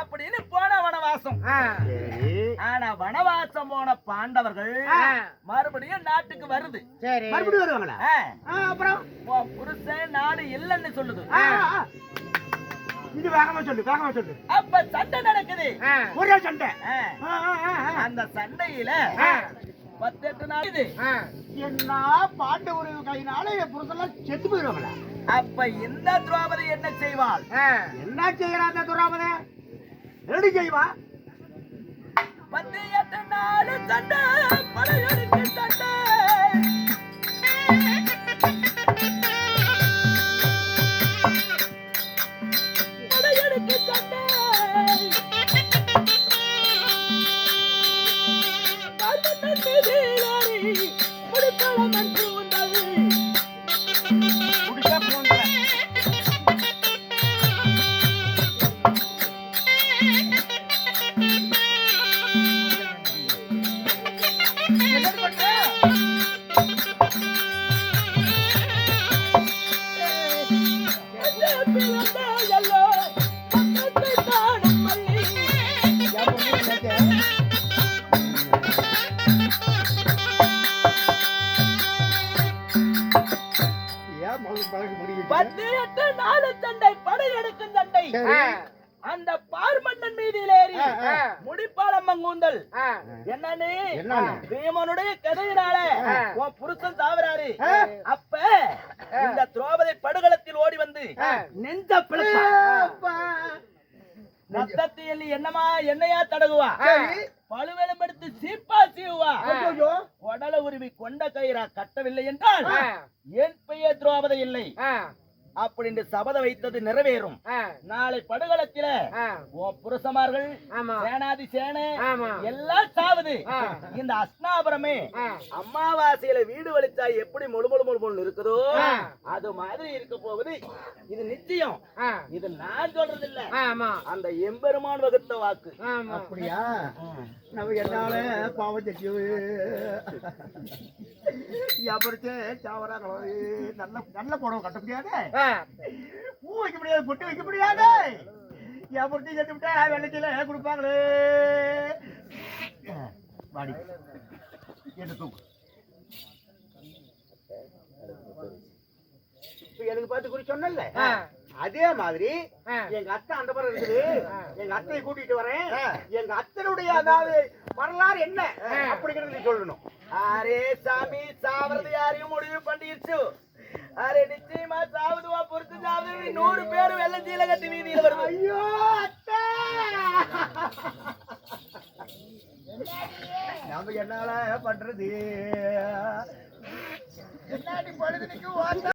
அப்படின்னு போன வனவாசம். ஆனா வனவாசம் போன பாண்டவர்கள் மறுபடியும் நாட்டுக்கு வருது. புருஷன் நாடு இல்லைன்னு சொல்லுது. வேகமா சொல்லு வேகமா சொல்லு. அப்ப சண்டை நடக்குது. ஒரே சண்டை. அந்த சண்டையில பத்தெட்டு நாள் இது. என்ன பாண்டு ஒரு கையினால என் புருஷெல்லாம் செத்து போயிடுவாங்களா? அப்ப இந்த திரௌபதி என்ன செய்வாள். என்ன செய்யறா அந்த துராமத ரெடி செய்வா. பத்து எட்டு நாள் சண்டை Thank you. பத்து எட்டு நாலு சண்டை படையெடுக்கும் சண்டை ஆ, அந்த பார்மன்னன் ஏறி. என்னன்னு? பீமனுடைய கதையினால. உன் புருஷன் சாவறாரு. ஆ. அப்ப இந்த திரௌபதி படுகளத்தில் ஓடி வந்து ஆ. நெஞ்ச பிளப்பா ரத்தத்தில் என்னமா என்னையா தடகுவா? சரி. பழுவெலும்பெடுத்து சீப்பா ஐயோ உடல உருவி கொண்ட கயிறா கட்டவில்லை என்றால். என் பெயர் திரௌபதி இல்லை. அப்படின்னு சபத வைத்தது நிறைவேறும். நாளை படுகளத்தில புருஷமார்கள் ஆமா. சேனாதி சேனை ஆமா. எல்லாம் சாவுது. இந்த அஸ்னாபுரமே. அமாவாசையில வீடு வலிச்சா எப்படி முழு முழு முழு முழு இருக்குதோ. அது மாதிரி இருக்க போகுது. இது நிச்சயம். இது நான் சொல்றது இல்ல ஆமா. அந்த எம்பெருமான் வகுத்த வாக்கு. ஆமா. அப்படியா? நம்ம என்னால பாவம் செஞ்சு. அப்புறத்து சாவராங்களோ நல்ல நல்ல புடவை கட்ட முடியாது. பூ வைக்க முடியாது பொட்டு வைக்க முடியாது? என் பொருத்தி செத்து விட்டா கொடுப்பாங்களே. வாடி. என்ன தூக்கு. இப்ப எனக்கு பார்த்து குறி சொன்னல. அதே மாதிரி. எங்க அத்தை அந்த பக்கம் இருக்குது. எங்க அத்தையை கூட்டிட்டு வரேன். எங்க அத்தனுடைய அதாவது வரலாறு என்ன? அப்படிங்கிறது சொல்லணும். அரே சாமி சாவறது யாரையும் முடிவு பண்ணிருச்சு. அரே நிச்சயமா சாவுதுவா பொறுத்து சாவுது நூறு பேர் வெள்ளச்சீல கட்டி வீதியில் வருது. ஐயோ அத்தை! நம்ம என்னால பண்றது? என்னாடி பழுது